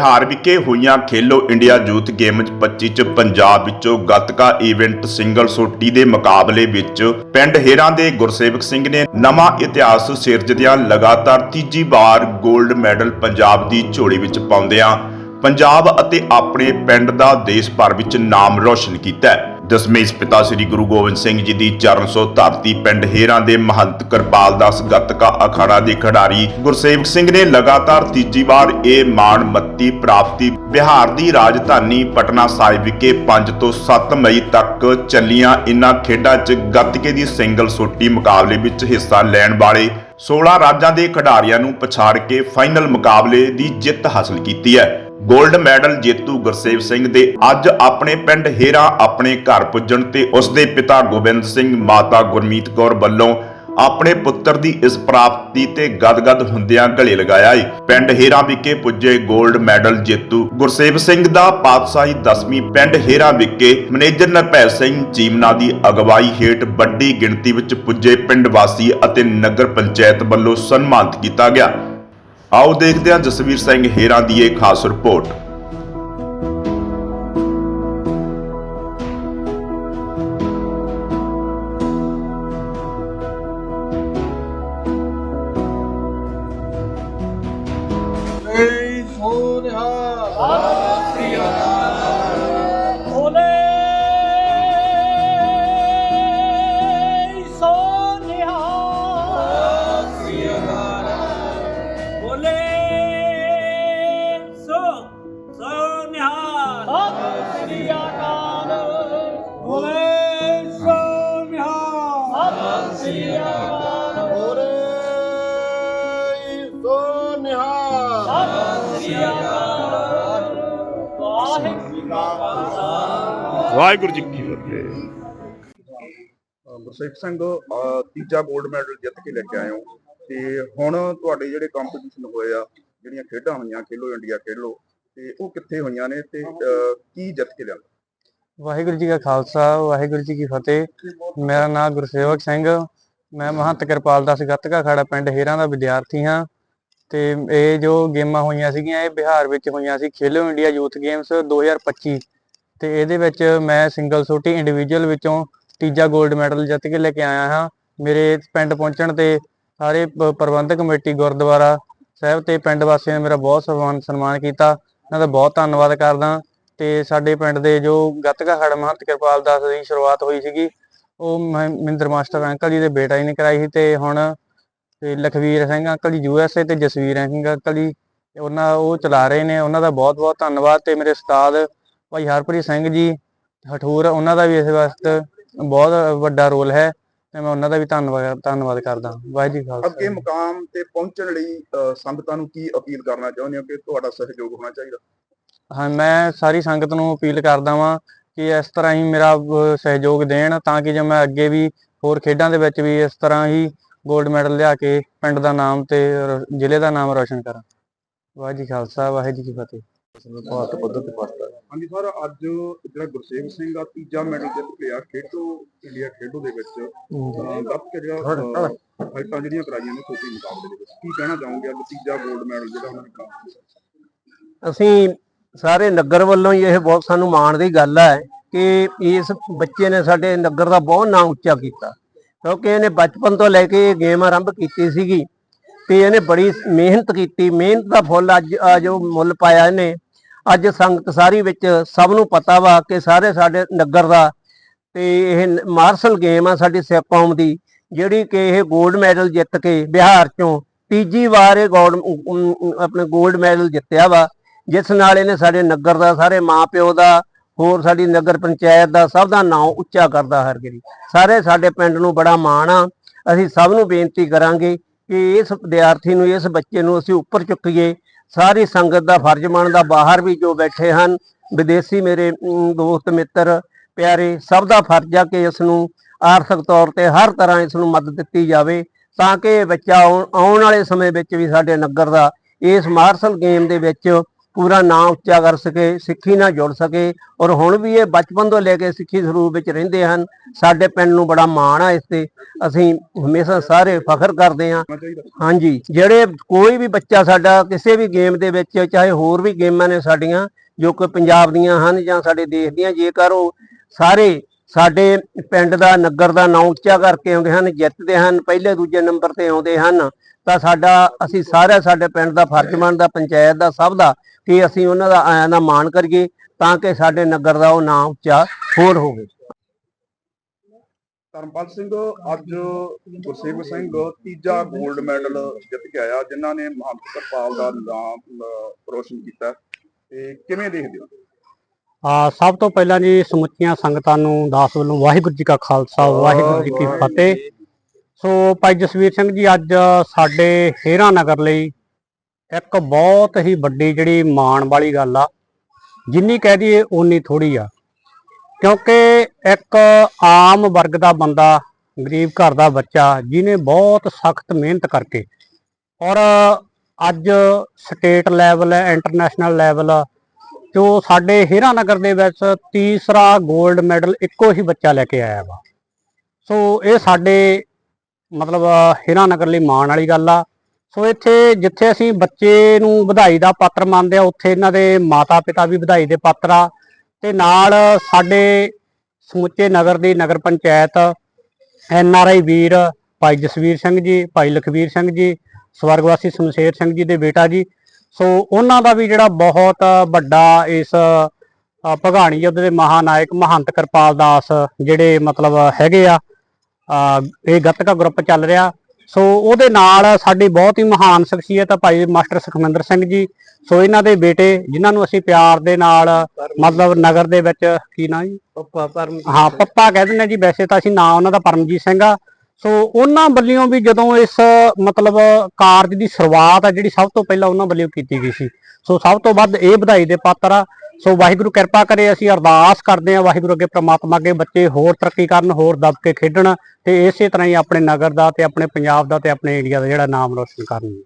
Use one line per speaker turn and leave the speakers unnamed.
ਬਿਹਾਰ ਵਿਖੇ ਹੋਈਆਂ ਖੇਲੋ India youth games 25 ਚ ਪੰਜਾਬ ਵਿੱਚੋਂ ਗੱਤਕਾ ਇਵੈਂਟ ਸਿੰਗਲ ਸੋਟੀ ਦੇ ਮੁਕਾਬਲੇ ਵਿੱਚ ਪਿੰਡ ਹੇਰਾਂ ਦੇ ਗੁਰਸੇਵਕ ਸਿੰਘ ਨੇ ਨਵਾਂ ਇਤਿਹਾਸ ਸਿਰਜਦਿਆਂ ਲਗਾਤਾਰ ਤੀਜੀ ਵਾਰ 골ਡ ਮੈਡਲ ਪੰਜਾਬ ਦੀ ਝੋਲੀ ਵਿੱਚ ਪਾਉਂਦਿਆਂ ਪੰਜਾਬ ਅਤੇ ਆਪਣੇ ਪਿੰਡ ਦਾ ਦੇਸ਼ ਭਰ ਵਿੱਚ ਨਾਮ ਰੋਸ਼ਨ ਕੀਤਾ ਹੈ। ਦਸਮੇਸ਼ ਪਿਤਾ ਸ੍ਰੀ ਗੁਰੂ ਗੋਬਿੰਦ ਸਿੰਘ ਜੀ ਦੀ ਚਰਨ ਸੋ ਧਰਤੀ ਪਿੰਡ ਹੇਰਾਂ ਦੇ ਮਹੰਤ ਕਿਰਪਾਲ ਦਾਸ ਗੱਤਕਾ ਅਖਾੜਾ ਦੇ ਖਿਡਾਰੀ ਗੁਰਸੇਵਕ ਸਿੰਘ ਨੇ ਲਗਾਤਾਰ ਤੀਜੀ ਵਾਰ ਇਹ ਮਾਣ ਮੱਤੀ ਪ੍ਰਾਪਤੀ ਬਿਹਾਰ ਦੀ ਰਾਜਧਾਨੀ ਪਟਨਾ ਸਾਹਿਬ ਵਿਖੇ 5 ਤੋਂ 7 ਮਈ ਤੱਕ ਚੱਲੀਆਂ ਇਨ੍ਹਾਂ ਖੇਡਾਂ 'ਚ ਗੱਤਕੇ ਦੀ ਸਿੰਗਲ ਸੋਟੀ ਮੁਕਾਬਲੇ ਵਿੱਚ ਹਿੱਸਾ ਲੈਣ ਵਾਲੇ 16 ਰਾਜਾਂ ਦੇ ਖਿਡਾਰੀਆਂ ਨੂੰ ਪਛਾੜ ਕੇ ਫਾਈਨਲ ਮੁਕਾਬਲੇ ਦੀ ਜਿੱਤ ਹਾਸਲ ਕੀਤੀ ਹੈ। ਗੋਲਡ ਮੈਡਲ ਜੇਤੂ ਗੁਰਸੇਵ ਸਿੰਘ ਦੇ ਅੱਜ ਆਪਣੇ ਪਿੰਡ ਹੇਰਾ ਆਪਣੇ ਘਰ ਪੁੱਜਣ ਤੇ ਉਸ ਦੇ ਪਿਤਾ ਗੋਬਿੰਦ ਸਿੰਘ, ਮਾਤਾ ਗੁਰਮੀਤ ਕੌਰ ਵੱਲੋਂ ਆਪਣੇ ਪੁੱਤਰ ਦੀ ਇਸ ਪ੍ਰਾਪਤੀ ਤੇ ਗਦਗਦ ਹੁੰਦਿਆਂ ਗਲੇ ਲਗਾਇਆ ਏ ਪਿੰਡ ਹੇਰਾ ਵਿਖੇ ਪੁੱਜੇ 골ਡ ਮੈਡਲ ਜੇਤੂ ਗੁਰਸੇਵ ਸਿੰਘ ਦਾ ਪਾਤਸ਼ਾਹੀ 10ਵੀਂ ਪਿੰਡ ਹੇਰਾ ਵਿਖੇ ਮੈਨੇਜਰ ਨਰਭੈ ਸਿੰਘ ਚੀਮਨਾ ਦੀ ਅਗਵਾਈ ਹੇਠ ਵੱਡੀ ਗਿਣਤੀ ਵਿੱਚ ਪੁੱਜੇ ਪਿੰਡ ਵਾਸੀ ਅਤੇ ਨਗਰ ਪੰਚਾਇਤ ਵੱਲੋਂ ਸਨਮਾਨਿਤ ਕੀਤਾ ਗਿਆ। ਆਓ ਦੇਖਦੇ ਹਾਂ ਜਸਵੀਰ ਸਿੰਘ ਹੇਰਾਂ ਦੀ ਇਹ ਖਾਸ report
Ei, Sonia!
Waheguru ji ਕਾ ਖਾਲਸਾ
ਵਾਹਿਗੁਰੂ ਜੀ ਕੀ ਫਤਿਹ
ਗੁਰਸੇਵ ਸਿੰਘ ਅਹ, ਤੀਜਾ 골ਡ ਮੈਡਲ ਜਿੱਤ ਕੇ ਲੈ ਕੇ ਆਏ ਹੋ। ਤੇ ਹੁਣ ਤੁਹਾਡੇ ਜਿਹੜੇ ਕੰਪੀਟੀਸ਼ਨ ਹੋਏ ਆ ਜਿਹੜੀਆਂ ਖੇਡਾਂ ਹੋਈਆਂ ਖੇਲੋ ਇੰਡੀਆ ਖੇਲੋ ਤੇ ਉਹ ਕਿੱਥੇ ਹੋਈਆਂ ਨੇ ਤੇ ਅਹ, ਕੀ ਜਿੱਤ ਕੇ ਲਿਆਂਦਾ?
ਵਾਹਿਗੁਰੂ ਜੀ ਕਾ ਖਾਲਸਾ ਵਾਹਿਗੁਰੂ ਜੀ ਕੀ ਫਤਿਹ। ਮੇਰਾ ਨਾਮ ਗੁਰਸੇਵਕ ਸਿੰਘ। ਮੈਂ ਮਹੰਤ ਕਿਰਪਾਲ ਦਾਸ ਗੱਤਕਾ ਅਖਾੜਾ ਪਿੰਡ ਹੇਰਾਂ ਦਾ ਵਿਦਿਆਰਥੀ ਹਾਂ। ਤੇ ਇਹ ਜੋ ਗੇਮਾਂ ਹੋਈਆਂ ਸੀਗੀਆਂ, ਇਹ ਬਿਹਾਰ ਵਿੱਚ ਹੋਈਆਂ ਸੀ, ਖੇਲੋ ਇੰਡੀਆ ਯੂਥ ਗੇਮਸ 2025 ਤੇ ਇਹਦੇ ਵਿੱਚ ਮੈਂ ਸਿੰਗਲ ਸੋਟੀ ਇੰਡੀਵਿਜੂਅਲ ਵਿੱਚੋਂ ਤੀਜਾ 골ਡ ਮੈਡਲ ਜਿੱਤ ਕੇ ਲੈ ਕੇ ਆਇਆ ਹਾਂ। ਮੇਰੇ ਪਿੰਡ ਪਹੁੰਚਣ ਤੇ ਸਾਰੇ ਪ- ਪ੍ਰਬੰਧਕ ਕਮੇਟੀ, ਗੁਰਦੁਆਰਾ ਸਾਹਿਬ ਤੇ ਪਿੰਡ ਵਾਸੀਆਂ ਨੇ ਮੇਰਾ ਬਹੁਤ ਸਨਮਾਨ ਸਨਮਾਨ ਕੀਤਾ। ਇਹਨਾਂ ਦਾ ਬਹੁਤ ਧੰਨਵਾਦ ਕਰਦਾ। ਤੇ ਸਾਡੇ ਪਿੰਡ ਦੇ ਜੋ ਗੱਤਕਾ ਖੜ ਮਹੰਤ ਕਿਰਪਾਲ ਦਾਸ ਦੀ ਸ਼ੁਰੂਆਤ ਹੋਈ ਸੀਗੀ, ਉਹ ਮਹਿੰਦਰ ਮਾਸਟਰ ਅੰਕਲ ਜੀ ਦੇ ਬੇਟਾ ਜੀ ਨੇ ਕਰਾਈ ਸੀ ਤੇ ਹੁਣ ਤੇ ਲਖਵੀਰ ਸਿੰਘ ਅੰਕਲ ਜੀ ਯੂਐਸਏ ਤੇ ਜਸਵੀਰ ਸਿੰਘ ਅੰਕਲ ਜੀ ਉਹਨਾਂ ਉਹ ਚਲਾ ਰਹੇ ਨੇ ਉਹਨਾਂ ਦਾ ਬਹੁਤ ਬਹੁਤ ਧੰਨਵਾਦ ਤੇ ਮੇਰੇ ਉਸਤਾਦ ਭਾਈ ਹਰਪ੍ਰੀਤ ਸਿੰਘ ਜੀ ਹਠੂਰ ਉਹਨਾਂ ਦਾ ਵੀ ਇਸ ਵਾਸਤੇ ਬਹੁਤ ਵੱਡਾ ਰੋਲ ਹੈ ਤੇ ਮੈਂ ਉਹਨਾਂ ਦਾ ਵੀ ਧੰਨਵਾਦ ਧੰਨਵਾਦ ਕਰਦਾ ਵਾਹਿਗੁਰੂ ਕਾ
ਅੱਗੇ
ਖਾਲਸਾ
ਮੁਕਾਮ ਤੇ ਪਹੁੰਚਣ ਲਈ ਸੰਗਤਾਂ ਨੂੰ ਕੀ ਅਪੀਲ ਕਰਨਾ ਚਾਹੁੰਦੇ ਹੋ ਕਿ ਤੁਹਾਡਾ ਸਹਿਯੋਗ ਹੋਣਾ ਚਾਹੀਦਾ?
ਹਾਂ ਮੈਂ ਸਾਰੀ ਸੰਗਤ ਨੂੰ ਅਪੀਲ ਕਰਦਾ ਵਾਂ ਕਿ ਇਸ ਤਰ੍ਹਾਂ ਹੀ ਮੇਰਾ ਸਹਿਯੋਗ ਦੇਣ ਤਾਂ ਕਿ ਜੇ ਮੈਂ ਅੱਗੇ ਵੀ ਹੋਰ ਖੇਡਾਂ ਦੇ ਵਿੱਚ ਵੀ ਇਸ ਤਰ੍ਹਾਂ ਹੀ 골ਡ ਮੈਡਲ ਲਿਆ ਕੇ ਪਿੰਡ ਦਾ ਨਾਮ ਤੇ ਰ- ਜ਼ਿਲ੍ਹੇ ਦਾ ਨਾਮ ਰੌਸ਼ਨ ਕਰਾਂ। ਵਾਹਿਗੁਰੂ ਜੀ ਖਾਲਸਾ ਵਾਹਿਗੁਰੂ ਜੀ ਕੀ ਫਤਿਹ।
ਭਾਰਤ ਪੱਧਰ ਤੇ ਪਾਸਤਾ ਹਾਂਜੀ ਸਰ ਅੱਜ ਜਿਹੜਾ ਗੁਰਸੇਵ ਸਿੰਘ ਆ ਤੀਜਾ ਮੈਡਲ ਜਿੱਤ ਕੇ ਆ ਖੇਡੋ ਇੰਡੀਆ ਖੇਡੋ ਦੇ ਵਿੱਚ। ਅਹ, ਗੱਤ ਕੇ ਜਿਹੜਾ ਅਹ, ਫਾਈਟਾਂ ਜਿਹੜੀਆਂ ਕਰਾਈਆਂ ਨੇ ਛੋਟੀ ਮੁਕਾਬਲੇ ਦੇ ਵਿੱਚ ਕੀ ਕਹਿਣਾ ਚਾਹੋਗੇ ਅੱਜ ਤੀਜਾ 골ਡ ਮੈਡਲ ਜਿਹੜਾ ਉਹਨਾਂ ਨੇ ਪ੍ਰਾਪਤ
ਅਸੀਂ ਸਾਰੇ ਨਗਰ ਵੱਲੋਂ ਹੀ ਇਹ ਬਹੁਤ ਸਾਨੂੰ ਮਾਣ ਦੀ ਗੱਲ ਹੈ ਕਿ ਇਸ ਬੱਚੇ ਨੇ ਸਾਡੇ ਨਗਰ ਦਾ ਬਹੁਤ ਨਾਮ ਉੱਚਾ ਕੀਤਾ। ਕਿਉਂਕਿ ਇਹਨੇ ਬਚਪਨ ਤੋਂ ਲੈ ਕੇ ਇਹ ਗੇਮ ਆਰੰਭ ਕੀਤੀ ਸੀਗੀ। ਤੇ ਇਹਨੇ ਬੜੀ ਮਿਹਨਤ ਕੀਤੀ। ਮਿਹਨਤ ਦਾ ਫੁੱਲ ਅੱਜ ਆ ਜੋ ਮੁੱਲ ਪਾਇਆ ਇਹਨੇ। ਅੱਜ ਸੰਗਤ ਸਾਰੀ ਵਿੱਚ ਸਭ ਨੂੰ ਪਤਾ ਵਾ ਕਿ ਸਾਰੇ ਸਾਡੇ ਨਗਰ ਦਾ ਤੇ ਇਹ ਮਾਰਸ਼ਲ ਗੇਮ ਆ ਸਾਡੀ ਸਿੱਖ ਕੌਮ ਦੀ, ਜਿਹੜੀ ਕਿ ਇਹ 골ਡ ਮੈਡਲ ਜਿੱਤ ਕੇ ਬਿਹਾਰ ਚੋਂ ਤੀਜੀ ਵਾਰ ਇਹ ਗੋਲਡ ਆਪਣੇ 골ਡ ਮੈਡਲ ਜਿੱਤਿਆ ਵਾ। ਜਿਸ ਨਾਲ ਇਹਨੇ ਸਾਡੇ ਨਗਰ ਦਾ, ਸਾਰੇ ਮਾਪਿਓ ਦਾ ਹੋਰ ਸਾਡੀ ਨਗਰ ਪੰਚਾਇਤ ਦਾ ਸਭ ਦਾ ਨਾਮ ਉੱਚਾ ਕਰਦਾ ਹਰਗਿਰੀ ਸਾਰੇ ਸਾਡੇ ਪਿੰਡ ਨੂੰ ਬੜਾ ਮਾਣ ਆ। ਅਸੀਂ ਸਭ ਨੂੰ ਬੇਨਤੀ ਕਰਾਂਗੇ ਕਿ ਇਸ ਵਿਦਿਆਰਥੀ ਨੂੰ, ਇਸ ਬੱਚੇ ਨੂੰ ਅਸੀਂ ਉੱਪਰ ਚੁੱਕੀਏ। ਸਾਰੀ ਸੰਗਤ ਦਾ ਫਰਜ਼ ਬਣਦਾ, ਬਾਹਰ ਵੀ ਜੋ ਬੈਠੇ ਹਨ, ਵਿਦੇਸ਼ੀ ਮੇਰੇ ਦੋਸਤ, ਮਿੱਤਰ, ਪਿਆਰੇ, ਸਭ ਦਾ ਫਰਜ਼ ਆ ਕਿ ਇਸ ਨੂੰ ਆਰਥਿਕ ਤੌਰ ਤੇ ਹਰ ਤਰ੍ਹਾਂ ਇਸ ਨੂੰ ਮਦਦ ਦਿੱਤੀ ਜਾਵੇ ਤਾਂ ਕਿ ਇਹ ਬੱਚਾ ਆਉਣ ਆਉਣ ਵਾਲੇ ਸਮੇਂ ਵਿੱਚ ਵੀ ਸਾਡੇ ਨਗਰ ਦਾ ਇਸ ਮਾਰਸ਼ਲ ਗੇਮ ਦੇ ਵਿੱਚ ਪੂਰਾ ਨਾਂ ਉੱਚਾ ਕਰ ਸਕੇ, ਸਿੱਖੀ ਨਾਲ ਜੁੜ ਸਕੇ ਔਰ ਹੁਣ ਵੀ ਇਹ ਬਚਪਨ ਤੋਂ ਲੈ ਕੇ ਸਿੱਖੀ ਸਰੂਪ ਵਿੱਚ ਰਹਿੰਦੇ ਹਨ। ਸਾਡੇ ਪਿੰਡ ਨੂੰ ਬੜਾ ਮਾਣ ਆ ਇਸ ਤੇ। ਅਸੀਂ ਹਮੇਸ਼ਾ ਸਾਰੇ ਫਖਰ ਕਰਦੇ ਹਾਂ। ਹਾਂਜੀ, ਜਿਹੜੇ ਕੋਈ ਵੀ ਬੱਚਾ ਸਾਡਾ ਕਿਸੇ ਵੀ ਗੇਮ ਦੇ ਵਿੱਚ, ਚਾਹੇ ਹੋਰ ਵੀ ਗੇਮਾਂ ਨੇ ਸਾਡੀਆਂ, ਜੋ ਕਿ ਪੰਜਾਬ ਦੀਆਂ ਹਨ ਜਾਂ ਸਾਡੇ ਦੇਸ਼ ਦੀਆਂ, ਜੇਕਰ ਉਹ ਸਾਰੇ ਸਾਡੇ ਪਿੰਡ ਦਾ, ਨਗਰ ਦਾ ਨਾਂ ਉੱਚਾ ਕਰਕੇ ਆਉਂਦੇ ਹਨ, ਜਿੱਤਦੇ ਹਨ, ਪਹਿਲੇ ਦੂਜੇ ਨੰਬਰ ਤੇ ਆਉਂਦੇ ਹਨ, ਤਾਂ ਸਾਡਾ, ਅਸੀਂ ਸਾਰੇ ਸਾਡੇ ਪਿੰਡ ਦਾ ਫਰਜ਼ ਬਣਦਾ, ਪੰਚਾਇਤ ਦਾ, ਸਭ ਦਾ, ਕਿ ਅਸੀਂ ਉਹਨਾਂ ਦਾ ਆਇਆਂ ਦਾ ਮਾਣ ਕਰੀਏ, ਤਾਂ ਕਿ ਸਾਡੇ ਨਗਰ ਦਾ ਉਹ ਨਾਂ ਉੱਚਾ ਹੋਰ ਹੋਵੇ।
ਧਰਮਪਾਲ ਸਿੰਘ, ਅੱਜ ਗੁਰਸੇਵਕ ਸਿੰਘ ਤੀਜਾ 골ਡ ਮੈਡਲ ਜਿੱਤ ਕੇ ਆਇਆ, ਜਿਨ੍ਹਾਂ ਨੇ ਮਹੰਤ ਕਿਰਪਾਲ ਦਾ ਨਾਮ ਰੋਸ਼ਨ ਕੀਤਾ। ਤੇ ਕਿਵੇਂ ਦੇਖਦੇ ਹੋ?
ਆ ਸਭ ਤੋਂ ਪਹਿਲਾਂ ਜੀ ਸਮੁੱਚੀਆਂ ਸੰਗਤਾਂ ਨੂੰ ਦਾਸ ਵੱਲੋਂ ਵਾਹਿਗੁਰੂ ਜੀ ਕਾ ਖਾਲਸਾ ਵਾਹਿਗੁਰੂ ਜੀ ਕੀ ਫਤਿਹ। ਸੋ ਭਾਈ ਜਸਵੀਰ ਸਿੰਘ ਜੀ ਅੱਜ ਸਾਡੇ ਹੇਰਾ ਨਗਰ ਲਈ ਇੱਕ ਬਹੁਤ ਹੀ ਵੱਡੀ ਜਿਹੜੀ ਮਾਣ ਵਾਲੀ ਗੱਲ ਆ। ਜਿੰਨੀ ਕਹਿ ਦਈਏ ਓਨੀ ਥੋੜੀ ਆ। ਕਿਉਂਕਿ ਇੱਕ ਆਮ ਵਰਗ ਦਾ ਬੰਦਾ ਗਰੀਬ ਘਰ ਦਾ ਬੱਚਾ ਜਿਹਨੇ ਬਹੁਤ ਸਖਤ ਮਿਹਨਤ ਕਰਕੇ ਔਰ ਅੱਜ ਸਟੇਟ ਲੈਵਲ ਹੈ ਇੰਟਰਨੈਸ਼ਨਲ ਲੈਵਲ ਜੋ ਸਾਡੇ ਹੀਰਾਨਗਰ ਦੇ ਵਿੱਚ ਤੀਸਰਾ 골ਡ ਮੈਡਲ ਇੱਕੋ ਹੀ ਬੱਚਾ ਲੈ ਕੇ ਆਇਆ ਵਾ। ਸੋ ਇਹ ਸਾਡੇ ਮਤਲਬ ਹੀਰਾਨਗਰ ਲਈ ਮਾਣ ਵਾਲੀ ਗੱਲ ਆ। ਸੋ ਇੱਥੇ ਜਿੱਥੇ ਅਸੀਂ ਬੱਚੇ ਨੂੰ ਵਧਾਈ ਦਾ ਪਾਤਰ ਮੰਨਦੇ ਆ, ਉੱਥੇ ਇਹਨਾਂ ਦੇ ਮਾਤਾ ਪਿਤਾ ਵੀ ਵਧਾਈ ਦੇ ਪਾਤਰ ਆ। ਤੇ ਨਾਲ ਸਾਡੇ ਸਮੁੱਚੇ ਨਗਰ ਦੀ ਨਗਰ ਪੰਚਾਇਤ ਐਨ ਆਰ ਆਈ ਵੀਰ ਭਾਈ ਜਸਵੀਰ ਸਿੰਘ ਜੀ, ਭਾਈ ਲਖਵੀਰ ਸਿੰਘ ਜੀ, ਸਵਰਗਵਾਸੀ ਸ਼ਮਸ਼ੇਰ ਸਿੰਘ ਜੀ ਦੇ ਬੇਟਾ ਜੀ ਸੋ ਉਹਨਾਂ ਦਾ ਵੀ ਜਿਹੜਾ ਬਹੁਤ ਵੱਡਾ ਇਸ ਭਗਾਣੀ ਯੁੱਧ ਦੇ ਮਹਾਨਾਇਕ ਮਹੰਤ ਕਿਰਪਾਲ ਦਾਸ ਜਿਹੜੇ ਮਤਲਬ ਹੈਗੇ ਆ ਇਹ ਗੱਤਕਾ ਗਰੁੱਪ ਚੱਲ ਰਿਹਾ। ਸੋ ਉਹਦੇ ਨਾਲ ਸਾਡੀ ਬਹੁਤ ਹੀ ਮਹਾਨ ਸ਼ਖਸੀਅਤ ਆ ਭਾਈ ਮਾਸਟਰ ਸੁਖਮੰਦਰ ਸਿੰਘ ਜੀ। ਸੋ ਇਹਨਾਂ ਦੇ ਬੇਟੇ ਜਿਨ੍ਹਾਂ ਨੂੰ ਅਸੀਂ ਪਿਆਰ ਦੇ ਨਾਲ ਮਤਲਬ ਨਗਰ ਦੇ ਵਿੱਚ ਕੀ ਨਾਂ ਜੀ?
ਪੱਪਾ ਪਰਮ
ਹਾਂ ਪੱਪਾ ਕਹਿ ਦਿੰਦੇ ਜੀ ਵੈਸੇ ਤਾਂ ਅਸੀਂ ਨਾਂ ਉਹਨਾਂ ਦਾ ਪਰਮਜੀਤ ਸਿੰਘ ਆ। ਸੋ ਉਹਨਾਂ ਵੱਲੋਂ ਵੀ ਜਦੋਂ ਇਸ, ਮਤਲਬ, ਕਾਰਜ ਦੀ ਸ਼ੁਰੂਆਤ ਆ, ਜਿਹੜੀ ਸਭ ਤੋਂ ਪਹਿਲਾਂ ਉਹਨਾਂ ਵੱਲੋਂ ਕੀਤੀ ਗਈ ਸੀ। ਸੋ ਸਭ ਤੋਂ ਵੱਧ ਇਹ ਵਧਾਈ ਦੇ ਪਾਤਰ ਆ। ਸੋ ਵਾਹਿਗੁਰੂ ਕਿਰਪਾ ਕਰੇ, ਅਸੀਂ ਅਰਦਾਸ ਕਰਦੇ ਆ ਵਾਹਿਗੁਰੂ ਅੱਗੇ ਪ੍ਰਮਾਤਮਾ ਅੱਗੇ ਬੱਚੇ ਹੋਰ ਤਰੱਕੀ ਕਰਨ, ਹੋਰ ਦੱਬ ਕੇ ਖੇਡਣ ਤੇ ਇਸੇ ਤਰ੍ਹਾਂ ਹੀ ਆਪਣੇ ਨਗਰ ਦਾ ਤੇ ਆਪਣੇ ਪੰਜਾਬ ਦਾ ਤੇ ਆਪਣੇ ਇੰਡੀਆ ਦਾ ਜਿਹੜਾ ਨਾਮ ਰੋਸ਼ਨ ਕਰਨ।